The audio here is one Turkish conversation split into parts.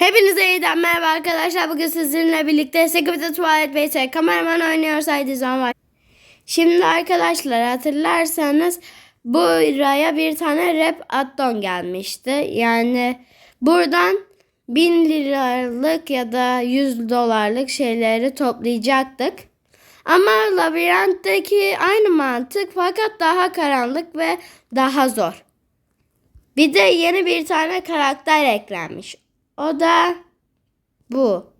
Hepinize yeniden merhaba arkadaşlar. Bugün sizinle birlikte Secret Tuvalet vs. Kameraman oynuyoruz. Haydi zaman var. Şimdi arkadaşlar hatırlarsanız buraya bir tane rap addon gelmişti. Yani buradan 1000 liralık ya da 100 dolarlık şeyleri toplayacaktık. Ama labirentteki aynı mantık fakat daha karanlık ve daha zor. Bir de yeni bir tane karakter eklenmiş. O da bu.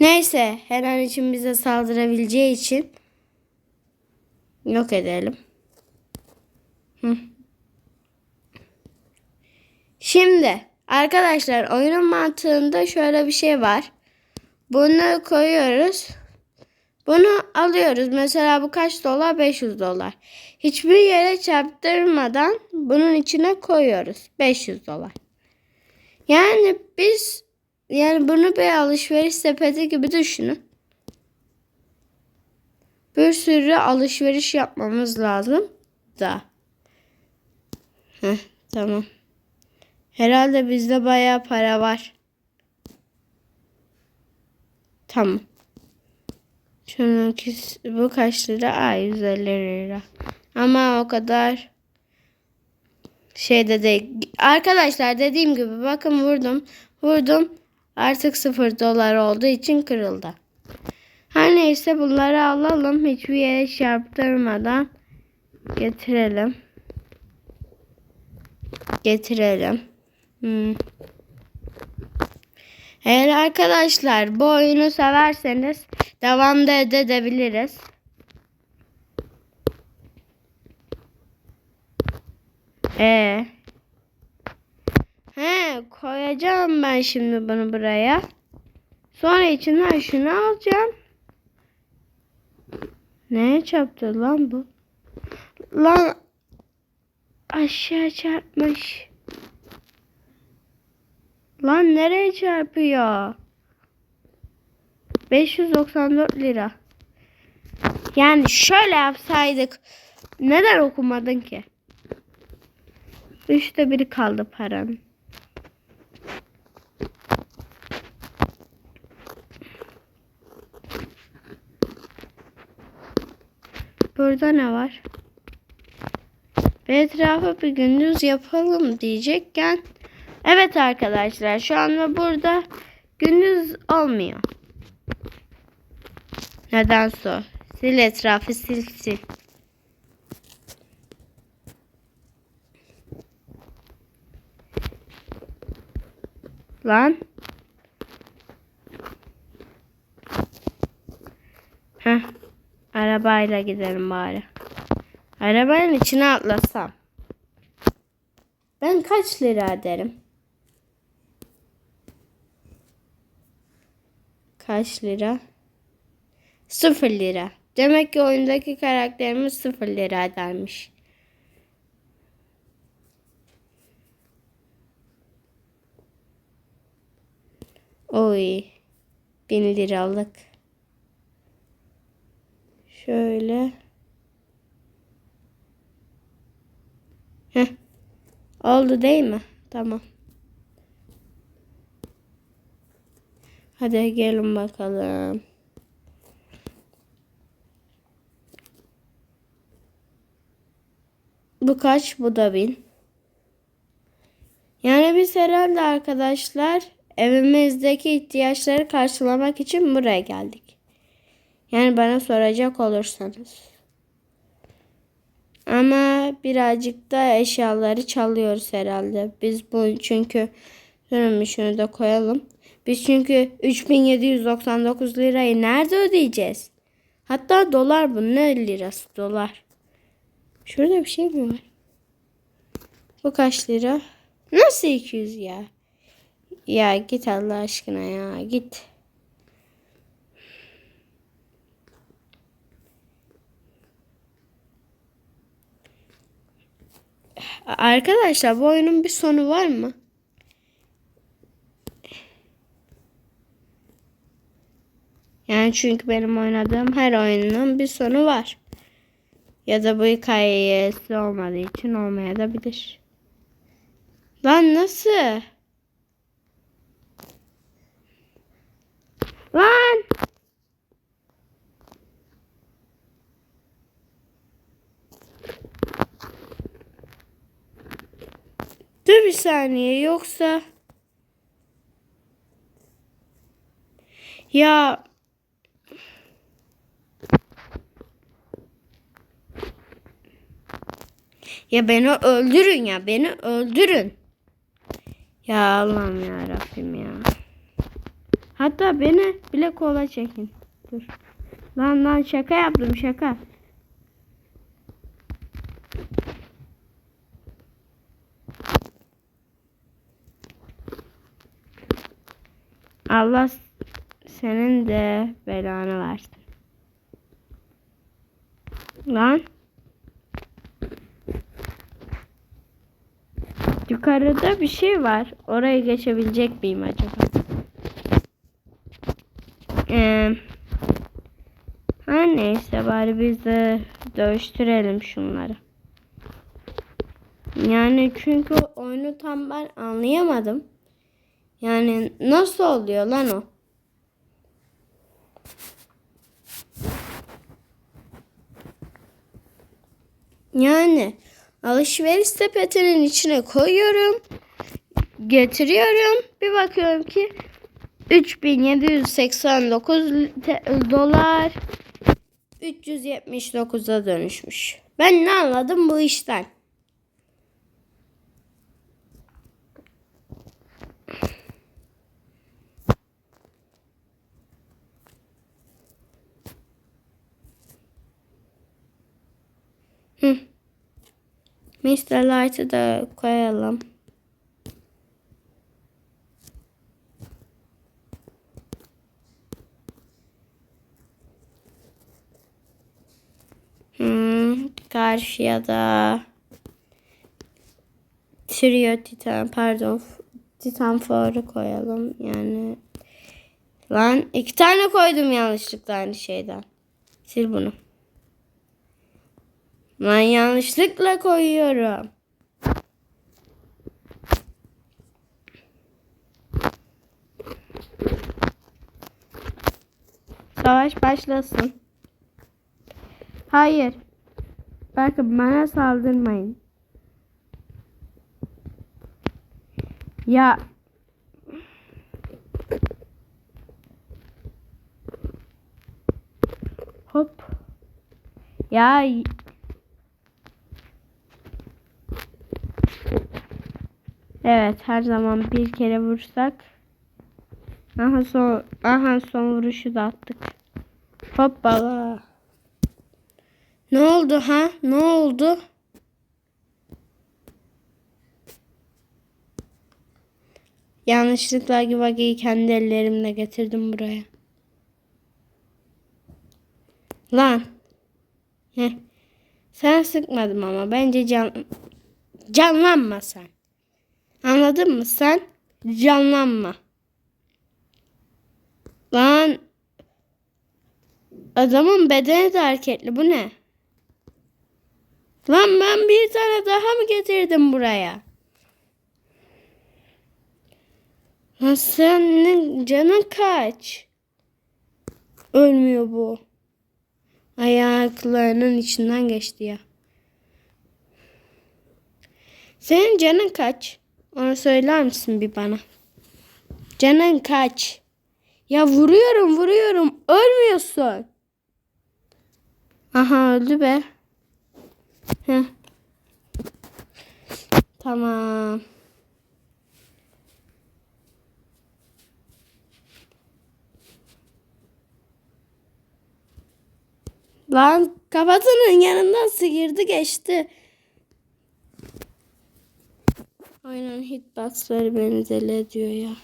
Neyse her an için bize saldırabileceği için yok edelim. Hı. Şimdi arkadaşlar oyunun mantığında şöyle bir şey var. Bunu koyuyoruz. Bunu alıyoruz. Mesela bu kaç dolar? 500 dolar. Hiçbir yere çarptırmadan bunun içine koyuyoruz. 500 dolar. Yani biz yani bunu bir alışveriş sepeti gibi düşünün. Bir sürü alışveriş yapmamız lazım da. Heh, tamam. Herhalde bizde bayağı para var. Tamam. Şununki bu kaç lira? Aa 150 lira. Ama o kadar şeyde değil. Arkadaşlar dediğim gibi bakın vurdum. Vurdum. Artık 0 dolar olduğu için kırıldı. Her neyse bunları alalım. Hiçbir yere çarptırmadan getirelim. Getirelim. Hmm. Eğer arkadaşlar bu oyunu severseniz devam da edebiliriz. Ee. He koyacağım ben şimdi bunu buraya. Sonra içinden şunu alacağım. Neye çarptı lan bu? Lan aşağı çarpmış. Lan nereye çarpıyor? 594 lira. Yani şöyle yapsaydık neden okumadın ki? Üçte biri kaldı paranın. Burada ne var? Etrafı bir gündüz yapalım diyecekken Evet arkadaşlar şu anda burada gündüz olmuyor. Neden sor? Sil etrafı sil sil. Lan. Heh. Arabayla gidelim bari. Arabanın içine atlasam. Ben kaç lira derim? Kaç lira? Sıfır lira. Demek ki oyundaki karakterimiz sıfır lira edermiş. Oy. Bin liralık. Şöyle. Heh. Oldu değil mi? Tamam. Hadi gelin bakalım. Bu kaç? Bu da bin. Yani biz herhalde arkadaşlar evimizdeki ihtiyaçları karşılamak için buraya geldik. Yani bana soracak olursanız. Ama birazcık da eşyaları çalıyoruz herhalde. Biz bu çünkü durun şunu da koyalım. Biz çünkü 3799 lirayı nerede ödeyeceğiz? Hatta dolar bu. Ne lirası dolar? Şurada bir şey mi var? Bu kaç lira? Nasıl 200 ya? Ya git Allah aşkına ya git. Arkadaşlar bu oyunun bir sonu var mı? Yani çünkü benim oynadığım her oyunun bir sonu var. Ya da bu hikayesi olmadığı için olmayabilir. Lan nasıl? Saniye yoksa ya ya beni öldürün ya beni öldürün. Ya Allah'ım ya Rabbim ya. Hatta beni bile kola çekin. Dur. Lan lan şaka yaptım şaka. Allah senin de belanı versin. Lan. Yukarıda bir şey var. Oraya geçebilecek miyim acaba? Ee, her neyse bari biz de dövüştürelim şunları. Yani çünkü oyunu tam ben anlayamadım. Yani nasıl oluyor lan o? Yani alışveriş sepetinin içine koyuyorum. Getiriyorum. Bir bakıyorum ki 3789 te- dolar 379'a dönüşmüş. Ben ne anladım bu işten? Hı. Mr. Light'ı da koyalım. Hmm, karşıya da Trio Titan pardon Titan For'u koyalım yani lan iki tane koydum yanlışlıkla aynı şeyden sil bunu lan yanlışlıkla koyuyorum savaş başlasın Hayır. Bakın bana saldırmayın. Ya. Hop. Ya. Evet her zaman bir kere vursak. Aha son, aha son vuruşu da attık. Hoppala. Ne oldu ha? Ne oldu? Yanlışlıkla Givagi'yi kendi ellerimle getirdim buraya. Lan. Heh. Sen sıkmadım ama bence can canlanma sen. Anladın mı sen? Canlanma. Lan adamın bedeni de hareketli. Bu ne? Lan ben bir tane daha mı getirdim buraya? Lan senin canın kaç? Ölmüyor bu. Ayaklarının içinden geçti ya. Senin canın kaç? Onu söyler misin bir bana? Canın kaç? Ya vuruyorum vuruyorum. Ölmüyorsun. Aha öldü be. Heh. Tamam. Lan kafasının yanından sıyırdı geçti. Aynen hitboxları beni deli ediyor ya.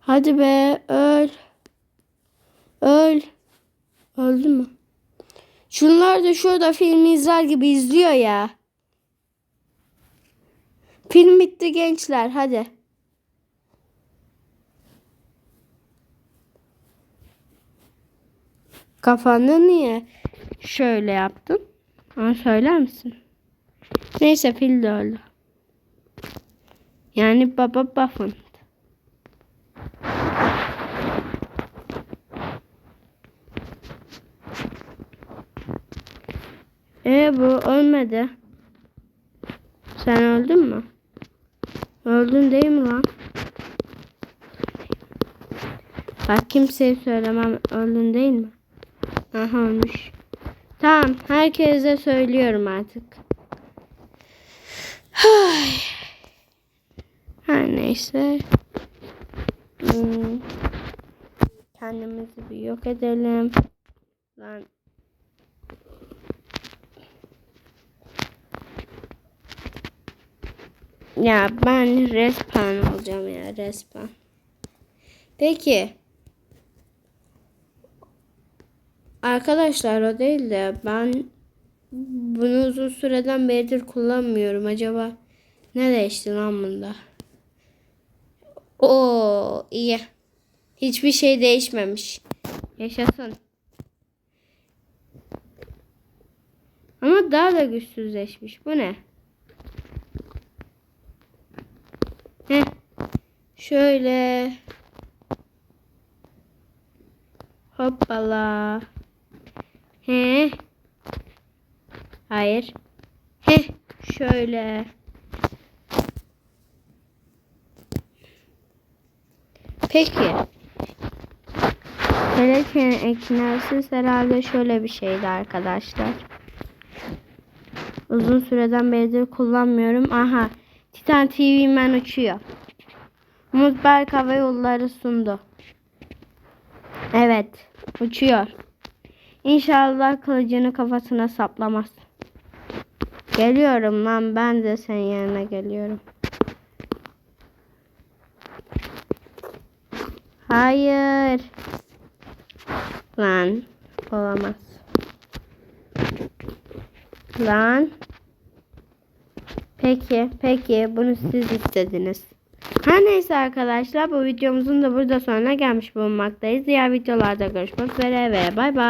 Hadi be öl. Öl. Öldü mü? Şunlar da şurada film izler gibi izliyor ya. Film bitti gençler hadi. Kafanı niye şöyle yaptın? Onu söyler misin? Neyse fil de öldü. Yani baba buffın. E bu ölmedi. Sen öldün mü? Öldün değil mi lan? Bak kimseye söylemem öldün değil mi? Aha ölmüş. Tamam herkese söylüyorum artık. Her neyse. Hmm. Kendimizi bir yok edelim. Lan. Ya ben respawn olacağım ya respawn. Peki. Arkadaşlar o değil de ben bunu uzun süreden beridir kullanmıyorum. Acaba ne değişti lan bunda? Oo iyi. Hiçbir şey değişmemiş. Yaşasın. Ama daha da güçsüzleşmiş. Bu ne? Heh. Şöyle. Hoppala. He. Hayır. He. Şöyle. Peki. Telekin eknersiz herhalde şöyle bir şeydi arkadaşlar. Uzun süreden beridir kullanmıyorum. Aha. Titan TV Man uçuyor. Umut Berk Hava Yolları sundu. Evet. Uçuyor. İnşallah kılıcını kafasına saplamaz. Geliyorum lan ben de senin yerine geliyorum. Hayır. Lan olamaz. Lan. Peki, peki bunu siz istediniz. Her neyse arkadaşlar bu videomuzun da burada sonuna gelmiş bulunmaktayız. Diğer videolarda görüşmek üzere ve bay bay.